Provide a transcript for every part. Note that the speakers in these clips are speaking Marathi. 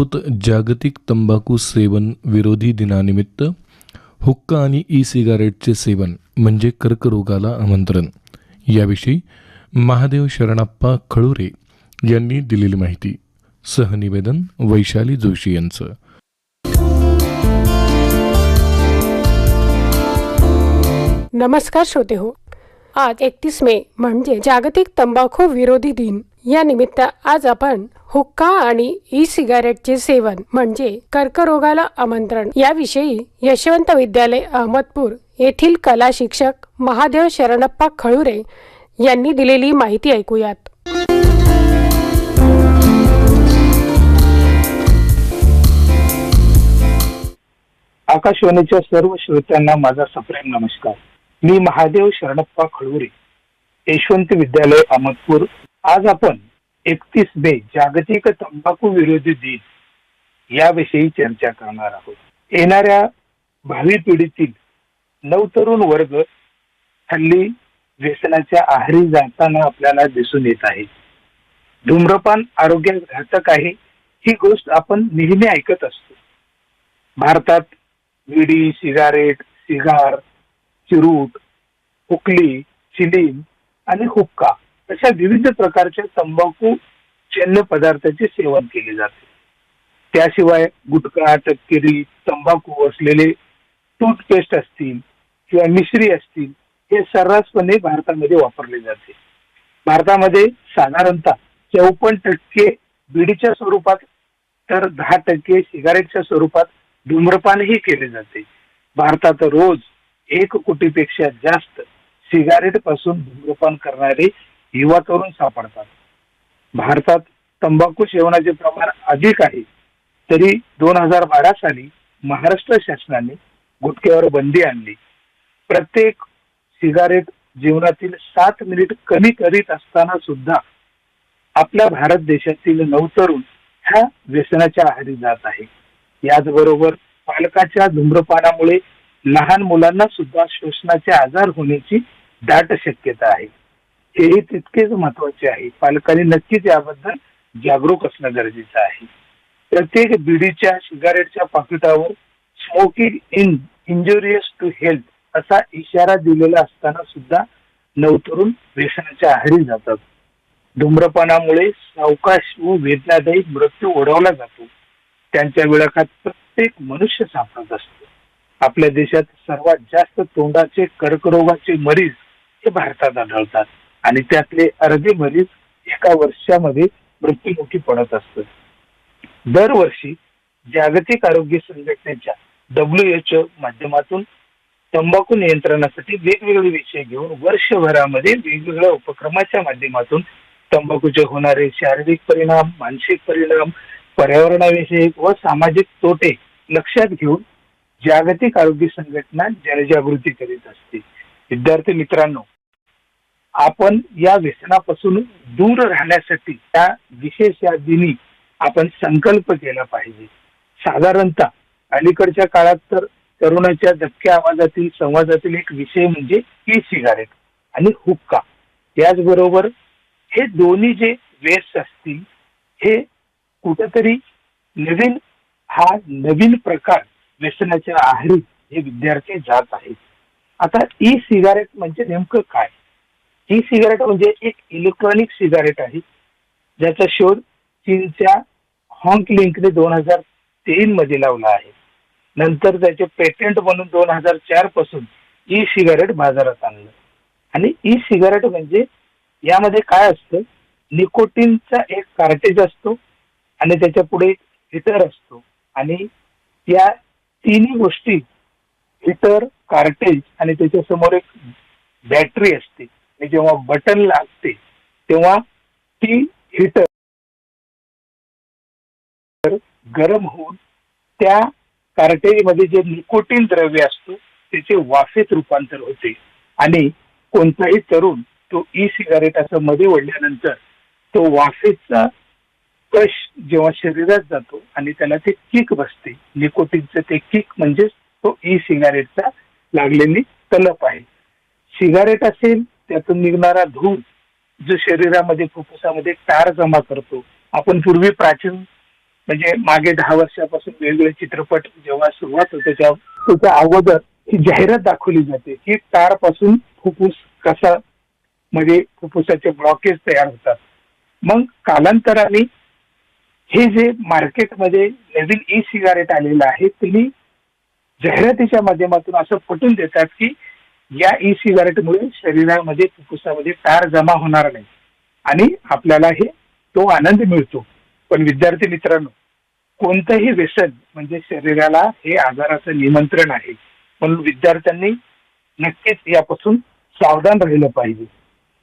आहोत जागतिक तंबाखू सेवन विरोधी दिनानिमित्त हुक्का आणि ई सिगारेटचे सेवन म्हणजे कर्करोगाला आमंत्रण. याविषयी महादेव शरणप्पा खळुरे यांनी दिलेली माहिती. सहनिवेदन वैशाली जोशी यांचं. नमस्कार श्रोते हो. आज एकतीस मे म्हणजे जागतिक तंबाखू विरोधी दिन. या निमित्त आज आपण हुक्का आणि ई सिगारेटचे सेवन म्हणजे कर्करोगाला आमंत्रण. याविषयी यशवंत विद्यालय अहमदपूर येथील कला शिक्षक महादेव शरणप्पा खळुरे यांनी दिलेली माहिती ऐकूयात. आकाशवाणीच्या सर्व श्रोत्यांना माझा सप्रेम नमस्कार. मी महादेव शरणप्पा खळुरे यशवंत विद्यालय अहमदपूर. आज आपण एकतीस मे जागतिक तंबाखू विरोधी दिन. याविषयी चर्चा करणार आहोत. येणाऱ्या भावी पिढीतील नवतरुण वर्ग हल्ली व्यसनाच्या आहारी जाताना आपल्याला दिसून येत आहे. धूम्रपान आरोग्यास घातक आहे ही गोष्ट आपण नेहमी ऐकत असतो. भारतात विडी सिगारेट सिगार चिरूट हुकली चिलीम आणि हुक्का अशा विविध प्रकारच्या तंबाखू जन्य पदार्थाचे सेवन केले जाते. त्याशिवाय गुटखा टक्केरी तंबाखू असलेले टूथपेस्ट असतील किंवा मिश्री असतील हे सर्रासपणे भारतामध्ये वापरले जाते. भारतामध्ये साधारणतः चौपन्न टक्के बिडीच्या स्वरूपात तर दहा टक्के सिगारेटच्या स्वरूपात धूम्रपानही केले जाते. भारतात रोज एक कोटीपेक्षा जास्त सिगारेटपासून धूम्रपान करणारे युवा तरुण सापडतात. भारतात तंबाखू सेवनाचे प्रमाण अधिक आहे. तरी दोन हजार बारा साली महाराष्ट्र शासनाने गुटख्यावर बंदी आणली. प्रत्येक सिगारेट जीवनातील सात मिनिट कमी करीत असताना सुद्धा आपल्या भारत देशातील नवतरुण ह्या व्यसनाच्या आहारी जात आहे. याचबरोबर पालकाच्या धूम्रपानामुळे लहान मुलांना सुद्धा श्वसनाचे आजार होण्याची दाट शक्यता आहे. हेही तितकेच महत्त्वाचे आहे. पालकांनी नक्कीच याबद्दल जागरूक असणं गरजेचं आहे. प्रत्येक बिडीच्या सिगारेटच्या पाकिटावर smoking in injurious to health असा इशारा दिलेला असताना सुद्धा नवतरुण व्यसनाच्या आहारी जातात. धूम्रपानामुळे सावकाश व वेदनादायी मृत्यू ओढवला जातो. त्यांच्या विळखात प्रत्येक मनुष्य सापडत असतो. आपल्या देशात सर्वात जास्त तोंडाचे कर्करोगाचे मरीज हे भारतात आढळतात. आणि त्यातले अर्धे मरीज एका वर्षामध्ये मृत्यूमुखी पडत असत दरवर्षी जागतिक आरोग्य संघटनेच्या डब्ल्यू एच माध्यमातून तंबाखू नियंत्रणासाठी वेगवेगळे विषय घेऊन वर्षभरामध्ये वेगवेगळ्या उपक्रमाच्या माध्यमातून तंबाखूचे होणारे शारीरिक परिणाम मानसिक परिणाम पर्यावरणाविषयक व सामाजिक तोटे लक्षात घेऊन जागतिक आरोग्य संघटना जनजागृती करीत असते. विद्यार्थी मित्रांनो आपण या व्यसनापासून दूर राहण्यासाठी त्या विशेष या दिनी आपण संकल्प केला पाहिजे. साधारणतः अलीकडच्या काळात तर तरुणाच्या धक्क्या आवाजातील संवादातील एक विषय म्हणजे ई सिगारेट आणि हुक्का. त्याचबरोबर हे दोन्ही जे वेस्ट असतील हे कुठेतरी नवीन हा नवीन प्रकार व्यसनाच्या आहारी हे विद्यार्थी जात आहेत. आता ई सिगारेट म्हणजे नेमकं काय? ई सिगारेट म्हणजे एक इलेक्ट्रॉनिक सिगारेट आहे. ज्याचा शोध चीनच्या हॉंग लिंकने दोन हजार तीन मध्ये लावला आहे. नंतर त्याचे पेटंट म्हणून दोन हजार चारपासून ई सिगारेट बाजारात आणलं. आणि ई सिगारेट म्हणजे यामध्ये काय असतं? निकोटीनचा एक कार्टेज असतो आणि त्याच्या पुढे हिटर असतो. आणि या तिन्ही गोष्टी हिटर कार्टेज आणि त्याच्यासमोर एक बॅटरी असते. आणि जेव्हा बटन लागते तेव्हा ती हिटर गरम होऊन त्या कार्टेरीमध्ये जे निकोटीन द्रव्य असतो त्याचे वाफेत रूपांतर होते. आणि कोणताही तरुण तो ई सिगारेट असं मध्ये ओढल्यानंतर तो वाफेचा कश जेव्हा शरीरात जातो आणि त्याला ते किक बसते निकोटीनचं ते किक म्हणजेच तो ई सिगारेटचा लागलेली तलप आहे. सिगारेट असेल त्यातून निघणारा धूर जो शरीरामध्ये फुफ्फुसामध्ये टार जमा करतो. आपण पूर्वी प्राचीन म्हणजे मागे दहा वर्षापासून वेगवेगळे चित्रपट जेव्हा सुरुवात होते तेव्हा त्याच्या अगोदर ही जाहिरात दाखवली जाते की टारपासून फुफ्फुस कसा म्हणजे फुफ्फुसाचे ब्लॉकेज तयार होतात. मग कालांतराने हे जे मार्केटमध्ये नवीन ई सिगारेट आलेलं आहे तुम्ही जाहिरातीच्या माध्यमातून असं पटवून देतात की या ई सिगारेटमुळे शरीरामध्ये फुफ्फुसामध्ये तार जमा होणार नाही. आणि आपल्याला हे तो आनंद मिळतो. पण विद्यार्थी मित्रांनो कोणतंही व्यसन म्हणजे शरीराला हे आजाराचं निमंत्रण आहे. म्हणून विद्यार्थ्यांनी नक्कीच यापासून सावधान राहिलं पाहिजे.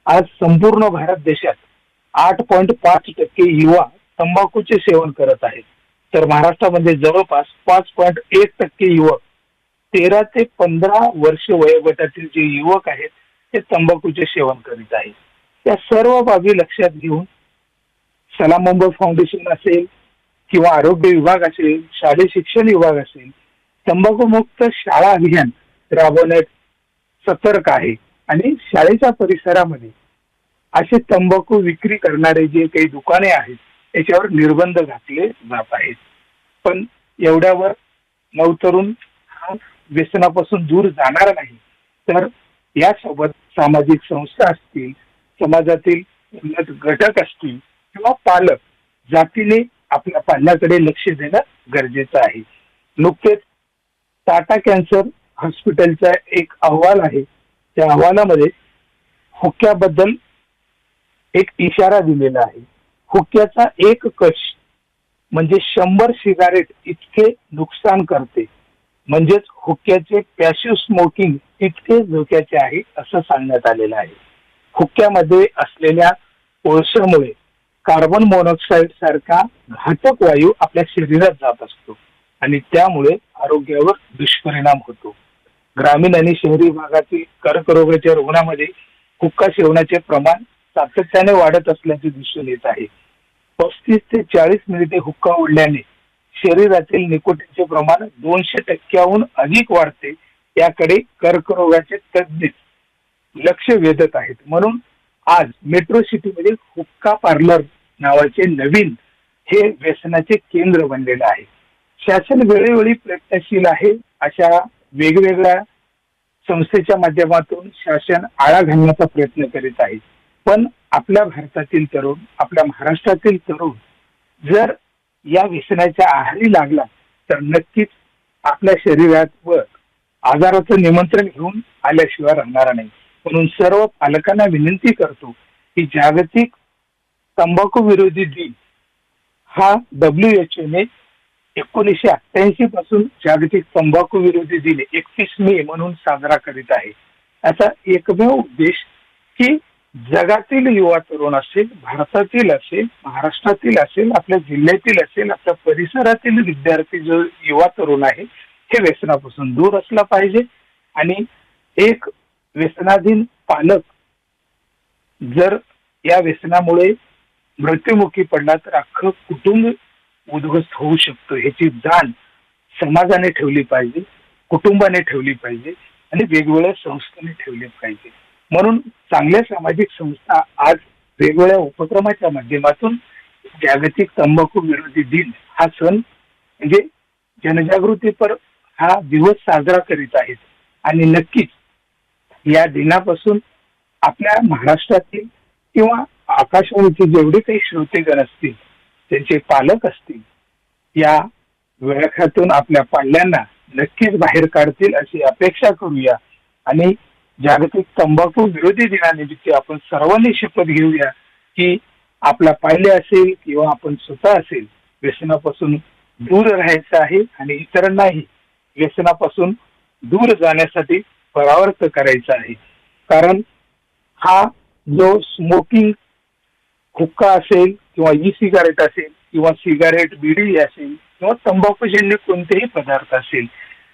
आज संपूर्ण भारत देशात आठ पॉईंट पाच टक्के युवा तंबाखूचे सेवन करत आहेत. तर महाराष्ट्रामध्ये जवळपास पाच पॉईंट एक टक्के युवक तेरा ते पंधरा वर्ष वयोगटातील जे युवक आहेत ते तंबाखूचे सेवन करीत आहेत. त्या सर्व बाबी लक्षात घेऊन सलाम मुंबई फाउंडेशन असेल किंवा आरोग्य विभाग असेल शालेय शिक्षण विभाग असेल तंबाखूमुक्त शाळा अभियान राबवण्यात सतर्क आहे. आणि शाळेच्या परिसरामध्ये असे तंबाखू विक्री करणारे जे काही दुकाने आहेत त्याच्यावर निर्बंध घातले जात आहेत. पण एवढ्यावर नवतरुण हा व्यसनापासून दूर जाणार नाही तर यासोबत सामाजिक संस्था असतील समाजातील उन्नत घटक असतील किंवा पालक जातीने आपल्या पाल्याकडे लक्ष देणं गरजेचं आहे. नुकतेच टाटा कॅन्सर हॉस्पिटलचा एक अहवाल आहे. त्या अहवालामध्ये हुक्क्याबद्दल एक इशारा दिलेला आहे. हुक्क्याचा एक कश म्हणजे शंभर सिगारेट इतके नुकसान करते. म्हणजेच हुक्क्याचे पॅशिव्ह स्मोकिंग इतके धोक्याचे आहे असं सांगण्यात आलेलं आहे. हुक्क्यामध्ये असलेल्या कोळशामुळे कार्बन मोनॉक्साईड सारखा घातक वायू आपल्या शरीरात जात असतो आणि त्यामुळे आरोग्यावर दुष्परिणाम होतो. ग्रामीण आणि शहरी भागातील कर्करोगाच्या रुग्णामध्ये हुक्का सेवनाचे प्रमाण सातत्याने वाढत असल्याचे दिसून येत आहे. पस्तीस ते चाळीस मिनिटे हुक्का ओढल्याने शरीरातील निकोटीनचे प्रमाण दोनशे टक्क्याहून अधिक वाढते याकडे कर्करोगाचे तज्ज्ञ लक्ष वेधत आहेत. म्हणून आज मेट्रो सिटीमध्ये हुक्का पार्लर नावाचे नवीन हे व्यसनाचे केंद्र बनलेलं आहे. शासन वेळोवेळी प्रयत्नशील आहे अशा वेगवेगळ्या संस्थेच्या माध्यमातून शासन आळा घालण्याचा प्रयत्न करीत आहे. पण आपल्या भारतातील तरुण आपल्या महाराष्ट्रातील तरुण जर या व्यसनाच्या आहारी लागला तर नक्कीच आपल्या शरीरावर आजाराचं निमंत्रण घेऊन आल्याशिवाय राहणार नाही. म्हणून सर्व पालकांना विनंती करतो की जागतिक तंबाखू विरोधी दिन हा डब्ल्यू एच ने एकोणीसशे अठ्ठ्याऐंशी पासून जागतिक तंबाखू विरोधी दिन एकतीस मे म्हणून साजरा करीत आहे. याचा एकमेव उद्देश की जगातील युवा तरुण असेल भारतातील असेल महाराष्ट्रातील असेल आपल्या जिल्ह्यातील असेल आपल्या परिसरातील विद्यार्थी जो युवा तरुण आहे हे व्यसनापासून दूर असला पाहिजे. आणि एक व्यसनाधीन पालक जर या व्यसनामुळे मृत्युमुखी पडला तर अख्खं कुटुंब उद्ध्वस्त होऊ शकतो. ह्याची जाण समाजाने ठेवली पाहिजे कुटुंबाने ठेवली पाहिजे आणि वेगवेगळ्या संस्थांनी ठेवले पाहिजे. म्हणून चांगल्या सामाजिक संस्था आज वेगवेगळ्या उपक्रमाच्या माध्यमातून जागतिक तंबाखू विरोधी दिन हा सण म्हणजे जनजागृतीपर हा दिवस साजरा करीत आहेत. आणि नक्कीच या दिनापासून आपल्या महाराष्ट्रातील किंवा आकाशवाणीचे जेवढे काही श्रोतेगण असतील त्यांचे पालक असतील या वेळखातून आपल्या पाल्यांना नक्कीच बाहेर काढतील अशी अपेक्षा करूया. आणि जागतिक तंबाखू विरोधी दिनानिमित्त आपण सर्वांनी शपथ घेऊया की आपला पाहिले असेल किंवा आपण स्वतः असेल व्यसनापासून दूर राहायचं आहे आणि इतरांनाही व्यसनापासून दूर जाण्यासाठी परावर्त करायचा आहे. कारण हा जो स्मोकिंग हुक्का असेल किंवा ई सिगारेट असेल किंवा सिगारेट बिडी असेल किंवा तंबाखूजन्य कोणतेही पदार्थ असेल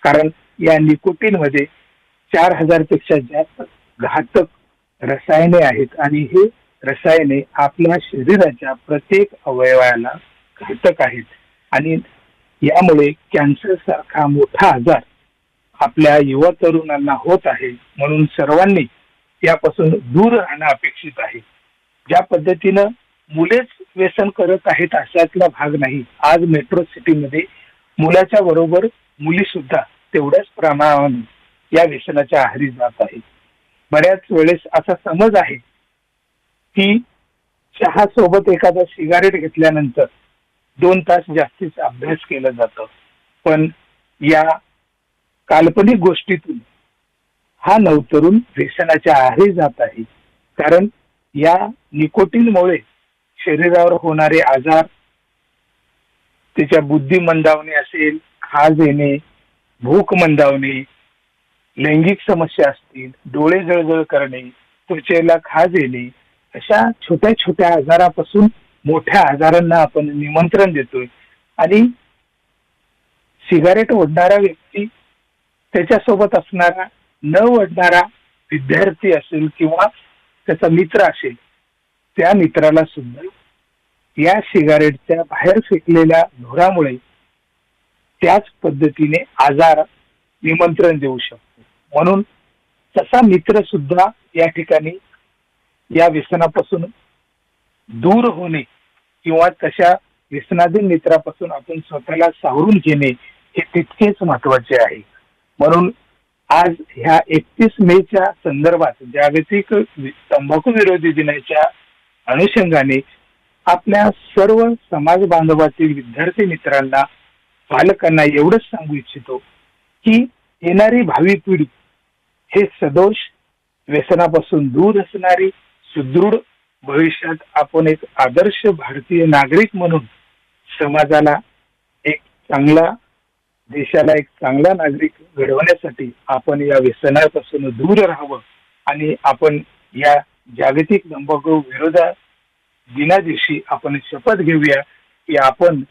कारण या निकोटीनमध्ये चार हजारपेक्षा जास्त घातक रसायने आहेत आणि हे रसायने आपल्या शरीराच्या प्रत्येक अवयवाला घातक आहेत. आणि यामुळे कॅन्सर सारखा मोठा आजार आपल्या युवा तरुणांना होत आहे. म्हणून सर्वांनी यापासून दूर राहणं अपेक्षित आहे. ज्या पद्धतीनं मुलेच व्यसन करत आहेत अशातला भाग नाही. आज मेट्रो सिटीमध्ये मुलाच्या बरोबर मुली सुद्धा तेवढ्याच प्रमाणाने या व्यसनाच्या आहारी जात आहे. बऱ्याच वेळेस असा समज आहे की चहा सोबत एखादा सिगारेट घेतल्यानंतर दोन तास जास्तीचा अभ्यास केला जातो. पण या काल्पनिक गोष्टीतून हा नवतरुण व्यसनाच्या आहारी जात आहे. कारण या निकोटीनमुळे शरीरावर होणारे आजार त्याच्या बुद्धी मंदावणे असेल खाज येणे भूक मंदावणे लैंगिक समस्या असतील डोळे जळजळ करणे त्वचेला खाज येणे अशा छोट्या छोट्या आजारापासून मोठ्या आजारांना आपण निमंत्रण देतोय. आणि सिगारेट ओढणारा व्यक्ती त्याच्यासोबत असणारा न ओढणारा विद्यार्थी असेल किंवा त्याचा मित्र असेल त्या मित्राला सुद्धा या सिगारेटच्या बाहेर फेकलेल्या धुरामुळे त्याच पद्धतीने आजार निमंत्रण देऊ शकतो. म्हणून तसा मित्र सुद्धा या ठिकाणी या व्यसनापासून दूर होणे किंवा तशा व्यसनाधीन मित्रापासून आपण स्वतःला सावरून घेणे हे तितकेच महत्त्वाचे आहे. म्हणून आज ह्या एकतीस मेच्या संदर्भात जागतिक तंबाखू विरोधी दिनाच्या अनुषंगाने आपल्या सर्व समाज बांधवातील विद्यार्थी मित्रांना पालकांना एवढंच सांगू इच्छितो की येणारी भावी पिढी हे सदोष व्यसनापासून दूर असणारी सुदृढ भविष्यात आपण एक आदर्श भारतीय नागरिक म्हणून समाजाला एक चांगला देशाला एक चांगला नागरिक घडवण्यासाठी आपण या व्यसनापासून दूर राहावं आणि आपण या जागतिक तंबाखू विरोधा दिना दिवशी आपण शपथ घेऊया की आपण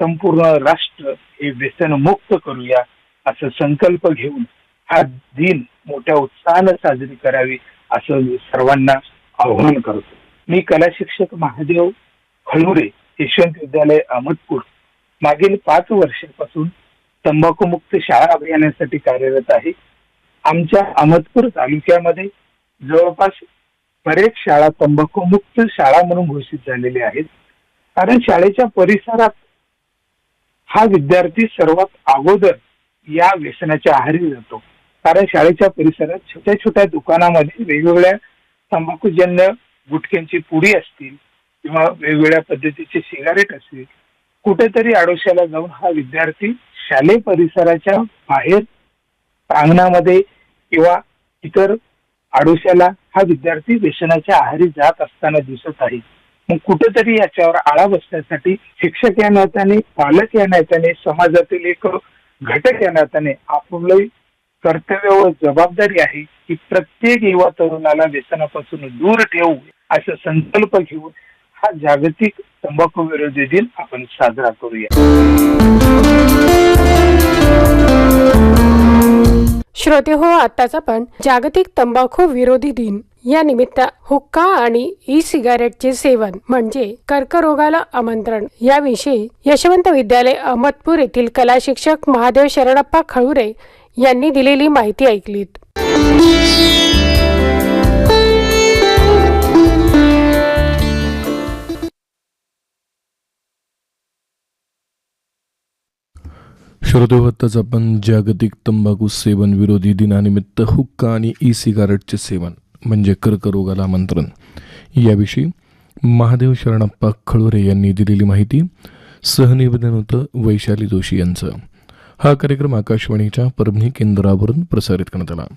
संपूर्ण राष्ट्र हे व्यसन मुक्त करूया असं संकल्प घेऊन हा दिन मोठ्या उत्साहानं साजरी करावी असं सर्वांना आव्हान करतो. मी कला शिक्षक महादेव खळुरे यशवंत विद्यालय अहमदपूर मागील पाच वर्षापासून तंबाखूमुक्त शाळा अभियानासाठी कार्यरत आहे. आमच्या अहमदपूर तालुक्यामध्ये जवळपास बरेच शाळा तंबाखूमुक्त शाळा म्हणून घोषित झालेल्या आहेत. कारण शाळेच्या परिसरात हा विद्यार्थी सर्वात अगोदर या व्यसनाच्या आहारी जातो. कारण शाळेच्या परिसरात छोट्या छोट्या दुकानामध्ये वेगवेगळ्या तंबाखूजन्य गुटख्यांची पुडी असतील किंवा वेगवेगळ्या पद्धतीचे सिगारेट असतील कुठेतरी आडोशाला जाऊन हा विद्यार्थी शालेय परिसराच्या बाहेर अंगणामध्ये किंवा इतर आडोशाला हा विद्यार्थी व्यसनाच्या आहारी जात असताना दिसत आहे. मग कुठेतरी याच्यावर आळा बसण्यासाठी शिक्षक या नात्याने पालक या नात्याने समाजातील एक घटक या नात्याने आपलं कर्तव्य व जबाबदारी आहे की प्रत्येक युवा तरुणाला व्यसनापासून दूर ठेवू असा संकल्प घेऊन हा जागतिक तंबाखू विरोधी दिन आपण साजरा करूया. श्रोते हो आताच आपण जागतिक तंबाखू विरोधी दिन या निमित्त हुक्का आणि ई सिगारेटचे सेवन म्हणजे कर्करोगाला आमंत्रण याविषयी यशवंत विद्यालय अहमदपूर येथील कला शिक्षक महादेव शरणप्पा खळुरे यांनी दिलेली माहिती ऐकलीत. श्रोतेवत्ताच आपण जागतिक तंबाखू सेवन विरोधी दिनानिमित्त हुक्का आणि ई सिगारेटचे सेवन म्हणजे कर्करोगाला आमंत्रण. याविषयी महादेव शरणप्पा खळोरे यांनी दिलेली माहिती सहनिवेदन होतं वैशाली जोशी यांचं. हा कार्यक्रम आकाशवाणीच्या परभणी केंद्रावरून प्रसारित करण्यात आला.